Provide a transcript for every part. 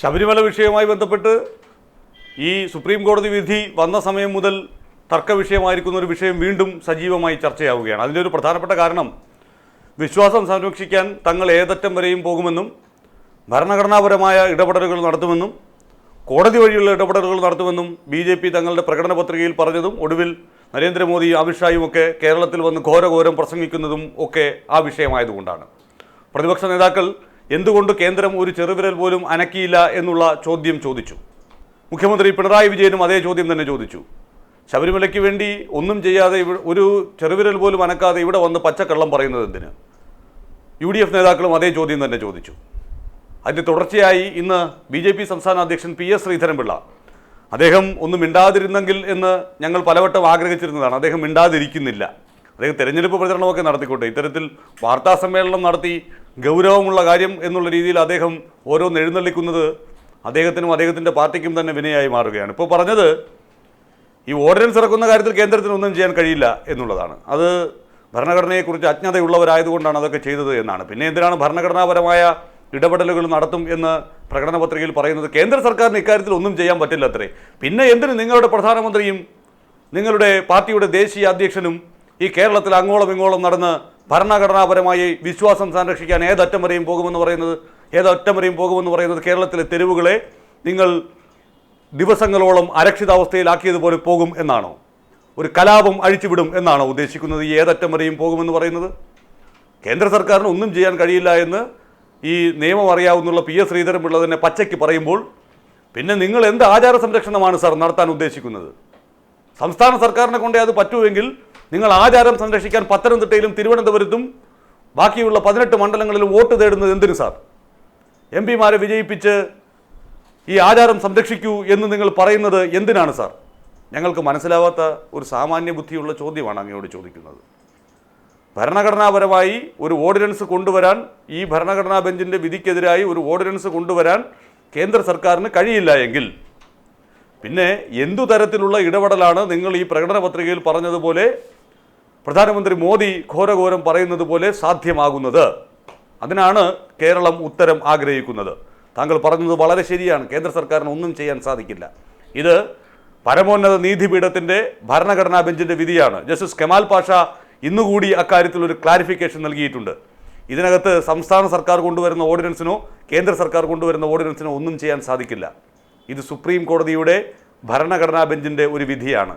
ശബരിമല വിഷയവുമായി ബന്ധപ്പെട്ട് ഈ സുപ്രീം കോടതി വിധി വന്ന സമയം മുതൽ തർക്ക വിഷയമായിരിക്കുന്ന ഒരു വിഷയം വീണ്ടും സജീവമായി ചർച്ചയാവുകയാണ്. അതിന്റെ ഒരു പ്രധാനപ്പെട്ട കാരണം വിശ്വാസം സംരക്ഷിക്കാൻ തങ്ങൾ ഏതറ്റം വരെയും പോകുമെന്നും ഭരണഘടനാപരമായ ഇടപെടലുകൾ നടത്തുമെന്നും കോടതി വഴിയുള്ള ഇടപെടലുകൾ നടത്തുമെന്നും ബി ജെ പി തങ്ങളുടെ പ്രകടന പത്രികയിൽ പറഞ്ഞതും ഒടുവിൽ നരേന്ദ്രമോദി അമിത്ഷായും ഒക്കെ കേരളത്തിൽ വന്ന് ഘോരഘോരം പ്രസംഗിക്കുന്നതും ഒക്കെ ആ വിഷയമായതുകൊണ്ടാണ്. പ്രതിപക്ഷ നേതാക്കൾ എന്തുകൊണ്ട് കേന്ദ്രം ഒരു ചെറുവിരൽ പോലും അനക്കിയില്ല എന്നുള്ള ചോദ്യം ചോദിച്ചു. മുഖ്യമന്ത്രി പിണറായി വിജയനും അതേ ചോദ്യം തന്നെ ചോദിച്ചു. ശബരിമലയ്ക്ക് വേണ്ടി ഒന്നും ചെയ്യാതെ ഒരു ചെറുവിരൽ പോലും അനക്കാതെ ഇവിടെ വന്ന് പച്ചക്കള്ളം പറയുന്നത് എന്തിന്? യു ഡി എഫ് നേതാക്കളും അതേ ചോദ്യം തന്നെ ചോദിച്ചു. അതിന്റെ തുടർച്ചയായി ഇന്ന് ബി ജെ പി സംസ്ഥാന അധ്യക്ഷൻ പി എസ് ശ്രീധരൻപിള്ള അദ്ദേഹം ഒന്നും മിണ്ടാതിരുന്നെങ്കിൽ എന്ന് ഞങ്ങൾ പലവട്ടം ആഗ്രഹിച്ചിരുന്നതാണ്. അദ്ദേഹം മിണ്ടാതിരിക്കുന്നില്ല. അദ്ദേഹം തെരഞ്ഞെടുപ്പ് പ്രചരണമൊക്കെ നടത്തിക്കോട്ടെ. ഇത്തരത്തിൽ വാർത്താ സമ്മേളനം നടത്തി ഗൗരവമുള്ള കാര്യം എന്നുള്ള രീതിയിൽ അദ്ദേഹം ഓരോന്ന് എഴുന്നള്ളിക്കുന്നത് അദ്ദേഹത്തിനും അദ്ദേഹത്തിന്റെ പാർട്ടിക്കും തന്നെ വിനയായി മാറുകയാണ്. ഇപ്പോൾ പറഞ്ഞത് ഈ ഓർഡിനൻസ് ഇറക്കുന്ന കാര്യത്തിൽ കേന്ദ്രത്തിന് ഒന്നും ചെയ്യാൻ കഴിയില്ല എന്നുള്ളതാണ്. അത് ഭരണഘടനയെക്കുറിച്ച് അജ്ഞതയുള്ളവരായതുകൊണ്ടാണ് അതൊക്കെ ചെയ്തത് എന്നാണ്. പിന്നെ എന്തിനാണ് ഭരണഘടനാപരമായ ഇടപെടലുകൾ നടത്തും എന്ന് പ്രകടന പത്രികയിൽ പറയുന്നത്? കേന്ദ്ര സർക്കാരിന് ഇക്കാര്യത്തിൽ ഒന്നും ചെയ്യാൻ പറ്റില്ല അത്രേ. പിന്നെ എന്തിന് നിങ്ങളുടെ പ്രധാനമന്ത്രിയും നിങ്ങളുടെ പാർട്ടിയുടെ ദേശീയ അധ്യക്ഷനും ഈ കേരളത്തിൽ അങ്ങോളം ഇങ്ങോളം നടന്ന് ഭരണഘടനാപരമായി വിശ്വാസം സംരക്ഷിക്കാൻ ഏതറ്റം വരെയും പോകുമെന്ന് പറയുന്നത് ഏതറ്റം വരെയും പോകുമെന്ന് പറയുന്നത് കേരളത്തിലെ തെരുവുകളെ നിങ്ങൾ ദിവസങ്ങളോളം അരക്ഷിതാവസ്ഥയിലാക്കിയതുപോലെ പോകും എന്നാണോ? ഒരു കലാപം അഴിച്ചുവിടും എന്നാണോ ഉദ്ദേശിക്കുന്നത്? ഈ ഏതറ്റം വരെയും പോകുമെന്ന് പറയുന്നത്? കേന്ദ്ര സർക്കാരിന് ഒന്നും ചെയ്യാൻ കഴിയില്ല എന്ന് ഈ നിയമം അറിയാവുന്നുള്ള പി എസ് ശ്രീധരൻപിള്ള തന്നെ പച്ചയ്ക്ക് പറയുമ്പോൾ പിന്നെ നിങ്ങൾ എന്ത് ആചാര സംരക്ഷണമാണ് സാർ നടത്താൻ ഉദ്ദേശിക്കുന്നത്? സംസ്ഥാന സർക്കാരിനെ കൊണ്ടേ അത് പറ്റുമെങ്കിൽ നിങ്ങൾ ആചാരം സംരക്ഷിക്കാൻ പത്തനംതിട്ടയിലും തിരുവനന്തപുരത്തും ബാക്കിയുള്ള പതിനെട്ട് മണ്ഡലങ്ങളിലും വോട്ട് തേടുന്നത് എന്തിനു സാർ? എം പിമാരെ വിജയിപ്പിച്ച് ഈ ആചാരം സംരക്ഷിക്കൂ എന്ന് നിങ്ങൾ പറയുന്നത് എന്തിനാണ് സാർ? ഞങ്ങൾക്ക് മനസ്സിലാവാത്ത ഒരു സാമാന്യ ബുദ്ധിയുള്ള ചോദ്യമാണ് അങ്ങയോട് ചോദിക്കുന്നത്. ഭരണഘടനാപരമായി ഒരു ഓർഡിനൻസ് കൊണ്ടുവരാൻ ഈ ഭരണഘടനാ ബെഞ്ചിന്റെ വിധിക്കെതിരായി ഒരു ഓർഡിനൻസ് കൊണ്ടുവരാൻ കേന്ദ്ര സർക്കാരിന് കഴിയില്ല എങ്കിൽ പിന്നെ എന്തു തരത്തിലുള്ള ഇടപെടലാണ് നിങ്ങൾ ഈ പ്രകടന പത്രികയിൽ പറഞ്ഞതുപോലെ പ്രധാനമന്ത്രി മോദി ഘോരഘോരം പറയുന്നത് പോലെ സാധ്യമാകുന്നത്? അതിനാണ് കേരളം ഉത്തരം ആഗ്രഹിക്കുന്നത്. താങ്കൾ പറഞ്ഞത് വളരെ ശരിയാണ്. കേന്ദ്ര സർക്കാരിന് ഒന്നും ചെയ്യാൻ സാധിക്കില്ല. ഇത് പരമോന്നത നീതിപീഠത്തിന്റെ ഭരണഘടനാ ബെഞ്ചിന്റെ വിധിയാണ്. ജസ്റ്റിസ് കെമാൽ പാഷ ഇന്നുകൂടി അക്കാര്യത്തിൽ ഒരു ക്ലാരിഫിക്കേഷൻ നൽകിയിട്ടുണ്ട്. ഇതിനകത്ത് സംസ്ഥാന സർക്കാർ കൊണ്ടുവരുന്ന ഓർഡിനൻസിനോ കേന്ദ്ര സർക്കാർ കൊണ്ടുവരുന്ന ഓർഡിനൻസിനോ ഒന്നും ചെയ്യാൻ സാധിക്കില്ല. ഇത് സുപ്രീം കോടതിയുടെ ഭരണഘടനാ ബെഞ്ചിന്റെ ഒരു വിധിയാണ്.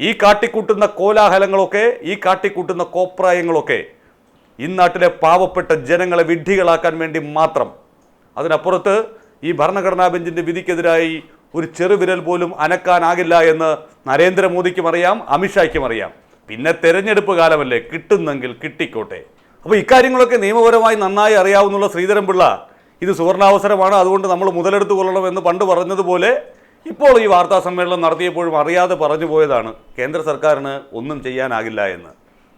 ഈ കാട്ടിക്കൂട്ടുന്ന കോലാഹലങ്ങളൊക്കെ ഈ കാട്ടിക്കൂട്ടുന്ന കോപ്രായങ്ങളൊക്കെ ഇന്നാട്ടിലെ നാട്ടിലെ പാവപ്പെട്ട ജനങ്ങളെ വിഡ്ഢികളാക്കാൻ വേണ്ടി മാത്രം. അതിനപ്പുറത്ത് ഈ ഭരണഘടനാ ബെഞ്ചിന്റെ വിധിക്കെതിരായി ഒരു ചെറുവിരൽ പോലും അനക്കാനാകില്ല എന്ന് നരേന്ദ്രമോദിക്കും അറിയാം അമിത്ഷായ്ക്കും അറിയാം. പിന്നെ തെരഞ്ഞെടുപ്പ് കാലമല്ലേ കിട്ടുന്നെങ്കിൽ കിട്ടിക്കോട്ടെ. അപ്പോൾ ഇക്കാര്യങ്ങളൊക്കെ നിയമപരമായി നന്നായി അറിയാവുന്നുള്ള ശ്രീധരൻപിള്ള ഇത് സുവർണാവസരമാണ്. അതുകൊണ്ട് നമ്മൾ മുതലെടുത്തു കൊള്ളണം എന്ന് പണ്ട് പറഞ്ഞതുപോലെ ഇപ്പോൾ ഈ വാർത്താ സമ്മേളനം നടത്തിയപ്പോഴും അറിയാതെ പറഞ്ഞു പോയതാണ്. കേന്ദ്ര സർക്കാരിന് ഒന്നും ചെയ്യാനാകില്ല എന്ന്.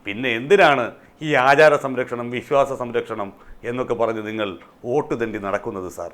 പിന്നെ എന്തിനാണ് ഈ ആചാര സംരക്ഷണം വിശ്വാസ സംരക്ഷണം എന്നൊക്കെ പറഞ്ഞ് നിങ്ങൾ വോട്ട് തെണ്ടി നടക്കുന്നത് സാർ?